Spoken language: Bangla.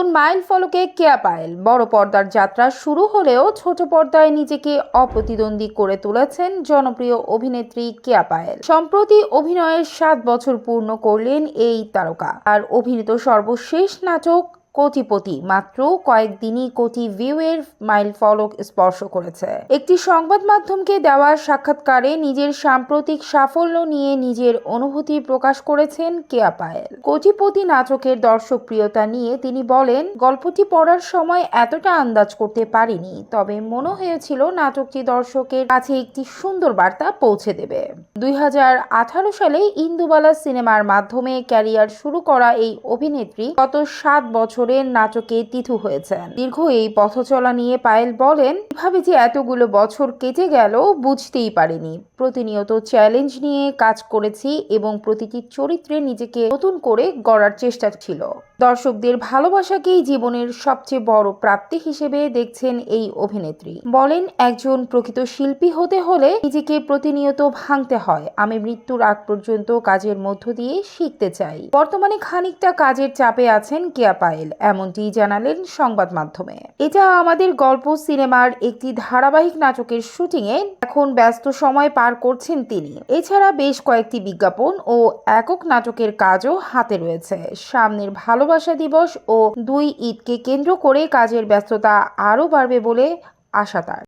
নতুন মাইল ফলকে কেয়া পায়েল। বড় পর্দার যাত্রা শুরু হলেও ছোট পর্দায় নিজেকে অপ্রতিদ্বন্দ্বী করে তুলেছেন জনপ্রিয় অভিনেত্রী কেয়া পায়েল। সম্প্রতি অভিনয়ের সাত বছর পূর্ণ করলেন এই তারকা। আর অভিনীত সর্বশেষ নাটক কোটিপতি, মাত্র কয়েকদিনই কোটি ভিউয়ের মাইল ফলক স্পর্শ করেছে। একটি সংবাদ মাধ্যমকে দেওয়া সাক্ষাৎকারে নিজের সাম্প্রতিক সাফল্য নিয়ে নিজের অনুভূতি প্রকাশ করেছেন কেয়া পায়েল। কোটিপতি নাটকের দর্শকপ্রিয়তা নিয়ে তিনি বলেন, গল্পটি পড়ার সময় এতটা আন্দাজ করতে পারিনি, তবে মনে হয়েছিল নাটকটি দর্শকের কাছে একটি সুন্দর বার্তা পৌঁছে দেবে। দুই হাজার আঠারো সালে ইন্দুবালা সিনেমার মাধ্যমে ক্যারিয়ার শুরু করা এই অভিনেত্রী গত সাত বছরের নাটকে তিথু হয়েছেন। দীর্ঘ এই পথচলা নিয়ে পায়েল বলেন কীভাবে যে এতগুলো বছর কেটে গেল, বুঝতেই পারিনি। প্রতিনিয়ত চ্যালেঞ্জ নিয়ে কাজ করেছি এবং প্রতিটি চরিত্রে নিজেকে নতুন করে গড়ার চেষ্টা ছিল। দর্শকদের ভালোবাসাকেই জীবনের সবচেয়ে বড় প্রাপ্তি হিসেবে দেখছেন এই অভিনেত্রী। বলেন, একজন প্রকৃত শিল্পী হতে হলে নিজেকে প্রতিনিয়ত ভাঙতে হয়। আমি মৃত্যুর আগ পর্যন্ত কাজের মধ্য দিয়ে শিখতে চাই। বর্তমানে খানিকটা কাজের চাপে আছেন কেয়া পায়েল। এমনটি জানালেন সংবাদ মাধ্যমে। এটা আমাদের গল্প সিনেমার একটি ধারাবাহিক নাটকের শুটিংয়ে এখন ব্যস্ত সময় পার করছেন তিনি। এছাড়া বেশ কয়েকটি বিজ্ঞাপন ও একক নাটকের কাজও হাতে রয়েছে। সামনের ভালোবাসা দিবস ও দুই ঈদকে কেন্দ্র করে কাজের ব্যস্ততা আরও বাড়বে বলে আশা তার।